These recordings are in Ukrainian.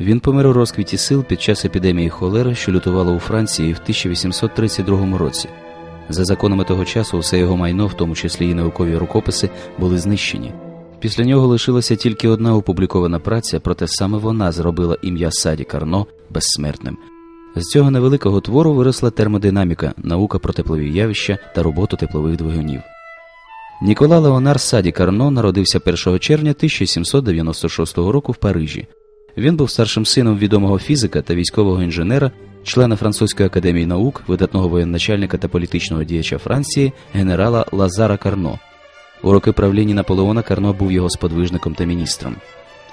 Він помер у розквіті сил під час епідемії холери, що лютувала у Франції в 1832 році. За законами того часу, все його майно, в тому числі і наукові рукописи, були знищені. Після нього лишилася тільки одна опублікована праця, проте саме вона зробила ім'я Саді Карно безсмертним. З цього невеликого твору виросла термодинаміка, наука про теплові явища та роботу теплових двигунів. Нікола Леонар Саді Карно народився 1 червня 1796 року в Парижі. Він був старшим сином відомого фізика та військового інженера, члена Французької академії наук, видатного воєначальника та політичного діяча Франції, генерала Лазара Карно. У роки правління Наполеона Карно був його сподвижником та міністром.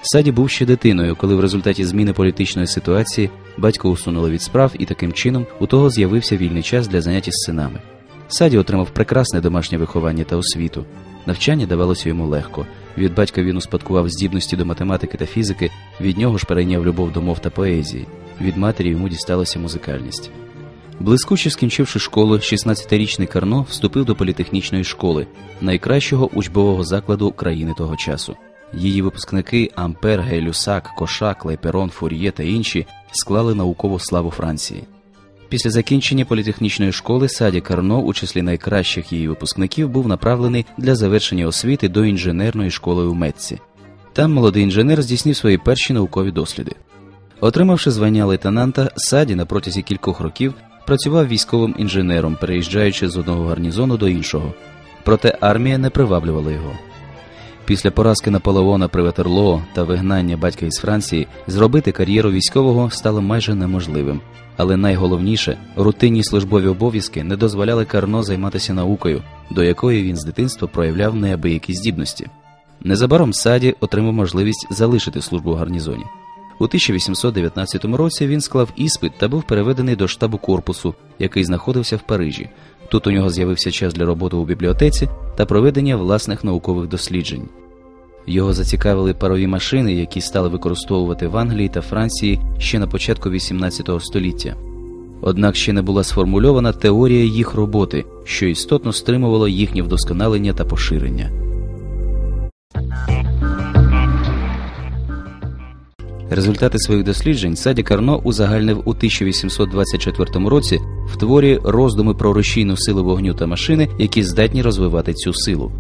Саді був ще дитиною, коли в результаті зміни політичної ситуації батько усунули від справ і таким чином у того з'явився вільний час для заняття з синами. Саді отримав прекрасне домашнє виховання та освіту. Навчання давалося йому легко. Від батька він успадкував здібності до математики та фізики, від нього ж перейняв любов до мов та поезії. Від матері йому дісталася музикальність. Блискуче скінчивши школу, 16-річний Карно вступив до політехнічної школи, найкращого учбового закладу країни того часу. Її випускники Ампер, Гелюсак, Кошак, Лайперон, Фур'є та інші склали наукову славу Франції. Після закінчення політехнічної школи Саді Карно, у числі найкращих її випускників, був направлений для завершення освіти до інженерної школи у Метці. Там молодий інженер здійснив свої перші наукові досліди. Отримавши звання лейтенанта, Саді на протязі кількох років працював військовим інженером, переїжджаючи з одного гарнізону до іншого. Проте армія не приваблювала його. Після поразки Наполеона при Ветерлоо та вигнання батька із Франції зробити кар'єру військового стало майже неможливим. Але найголовніше, рутинні службові обов'язки не дозволяли Карно займатися наукою, до якої він з дитинства проявляв неабиякі здібності. Незабаром Саді отримав можливість залишити службу в гарнізоні. У 1819 році він склав іспит та був переведений до штабу корпусу, який знаходився в Парижі. Тут у нього з'явився час для роботи у бібліотеці та проведення власних наукових досліджень. Його зацікавили парові машини, які стали використовувати в Англії та Франції ще на початку XVIII століття. Однак ще не була сформульована теорія їх роботи, що істотно стримувало їхнє вдосконалення та поширення. Результати своїх досліджень Саді Карно узагальнив у 1824 році в творі роздуми про рушійну силу вогню та машини, які здатні розвивати цю силу.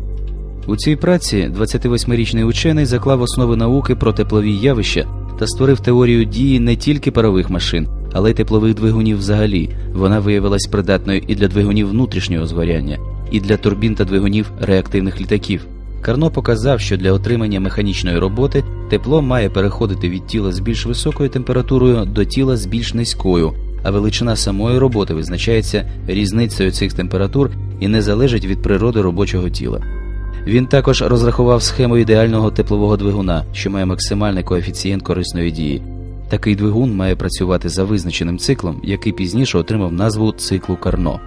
У цій праці 28-річний учений заклав основи науки про теплові явища та створив теорію дії не тільки парових машин, але й теплових двигунів взагалі. Вона виявилась придатною і для двигунів внутрішнього згоряння, і для турбін та двигунів реактивних літаків. Карно показав, що для отримання механічної роботи тепло має переходити від тіла з більш високою температурою до тіла з більш низькою, а величина самої роботи визначається різницею цих температур і не залежить від природи робочого тіла. Він також розрахував схему ідеального теплового двигуна, що має максимальний коефіцієнт корисної дії. Такий двигун має працювати за визначеним циклом, який пізніше отримав назву циклу Карно.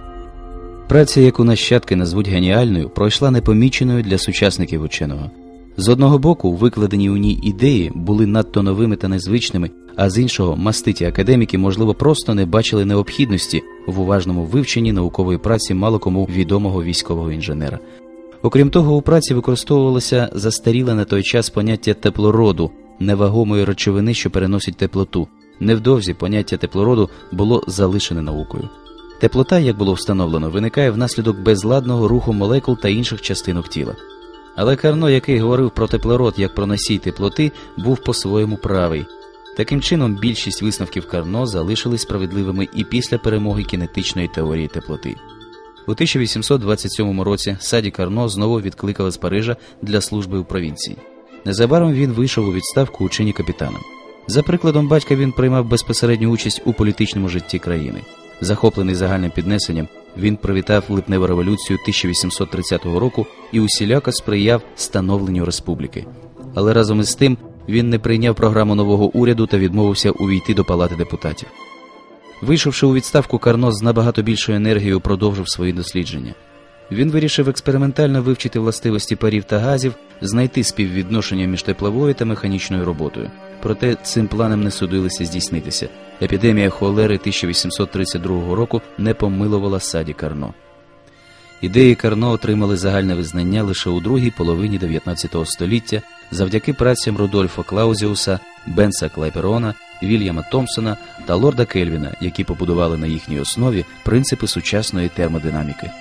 Праця, яку нащадки назвуть геніальною, пройшла непоміченою для сучасників ученого. З одного боку, викладені у ній ідеї були надто новими та незвичними, а з іншого, маститі академіки, можливо, просто не бачили необхідності в уважному вивченні наукової праці мало кому відомого військового інженера. Окрім того, у праці використовувалося застаріле на той час поняття теплороду, невагомої речовини, що переносить теплоту. Невдовзі поняття теплороду було залишене наукою. Теплота, як було встановлено, виникає внаслідок безладного руху молекул та інших частинок тіла. Але Карно, який говорив про теплород як про носій теплоти, був по-своєму правий. Таким чином, більшість висновків Карно залишились справедливими і після перемоги кінетичної теорії теплоти. У 1827 році Саді Карно знову відкликали з Парижа для служби у провінції. Незабаром він вийшов у відставку у чині капітаном. За прикладом батька він приймав безпосередню участь у політичному житті країни. Захоплений загальним піднесенням, він привітав липневу революцію 1830 року і усіляко сприяв становленню республіки. Але разом із тим він не прийняв програму нового уряду та відмовився увійти до палати депутатів. Вийшовши у відставку, Карно з набагато більшою енергією продовжив свої дослідження. Він вирішив експериментально вивчити властивості парів та газів, знайти співвідношення між тепловою та механічною роботою. Проте цим планом не судилося здійснитися. Епідемія холери 1832 року не помилувала саді Карно. Ідеї Карно отримали загальне визнання лише у другій половині 19 століття завдяки працям Рудольфа Клаузіуса, Бенса Клайперона, Вільяма Томпсона та Лорда Кельвіна, які побудували на їхній основі принципи сучасної термодинаміки.